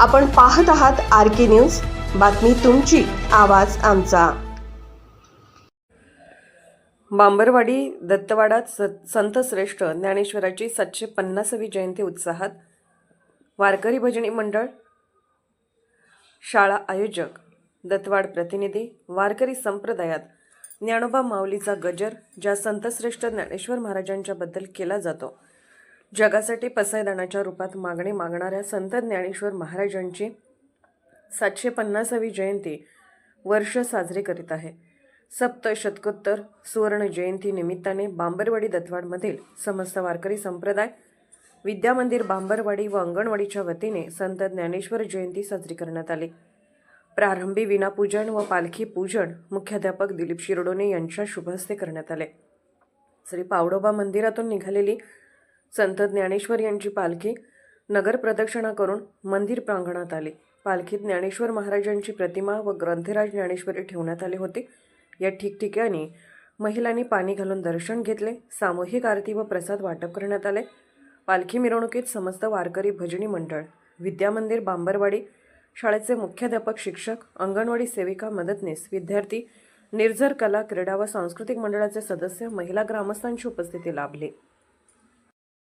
आपण पाहत आहात आर के न्यूज. बातमी तुमची आवाज आमचा. बांबरवाडी दत्तवाडात स- संतश्रेष्ठ ज्ञानेश्वराची सातशे पन्नासावी जयंती उत्साहात वारकरी भजनी मंडळ शाळा आयोजक दत्तवाड प्रतिनिधी वारकरी संप्रदायात ज्ञानोबा माऊलीचा गजर ज्या संतश्रेष्ठ ज्ञानेश्वर महाराजांच्याबद्दल केला जातो. जगासाठी पसायदानाच्या रूपात मागणी मागणाऱ्या संत ज्ञानेश्वर महाराजांची सातशे पन्नासावी जयंती वर्ष साजरी करीत आहे. सप्त शतकोत्तर सुवर्ण जयंती निमित्ताने बांबरवाडी दत्तवाडमधील समस्त वारकरी संप्रदाय विद्यामंदिर बांबरवाडी व अंगणवाडीच्या वतीने संत ज्ञानेश्वर जयंती साजरी करण्यात आली. प्रारंभी विनापूजन व पालखी पूजन मुख्याध्यापक दिलीप शिरडोणे यांच्या शुभहस्ते करण्यात आले. श्री पावडोबा मंदिरातून निघालेली संत ज्ञानेश्वर यांची पालखी नगर प्रदक्षिणा करून मंदिर प्रांगणात आली. पालखीत ज्ञानेश्वर महाराजांची प्रतिमा व ग्रंथराज ज्ञानेश्वरी ठेवण्यात आले होते. या ठिकठिकाणी महिलांनी पाणी घालून दर्शन घेतले. सामूहिक आरती व प्रसाद वाटप करण्यात आले. पालखी मिरवणुकीत समस्त वारकरी भजनी मंडळ विद्यामंदिर बांबरवाडी शाळेचे मुख्याध्यापक शिक्षक अंगणवाडी सेविका मदतनीस विद्यार्थी निर्झर कला क्रीडा व सांस्कृतिक मंडळाचे सदस्य महिला ग्रामस्थांची उपस्थिती लाभली.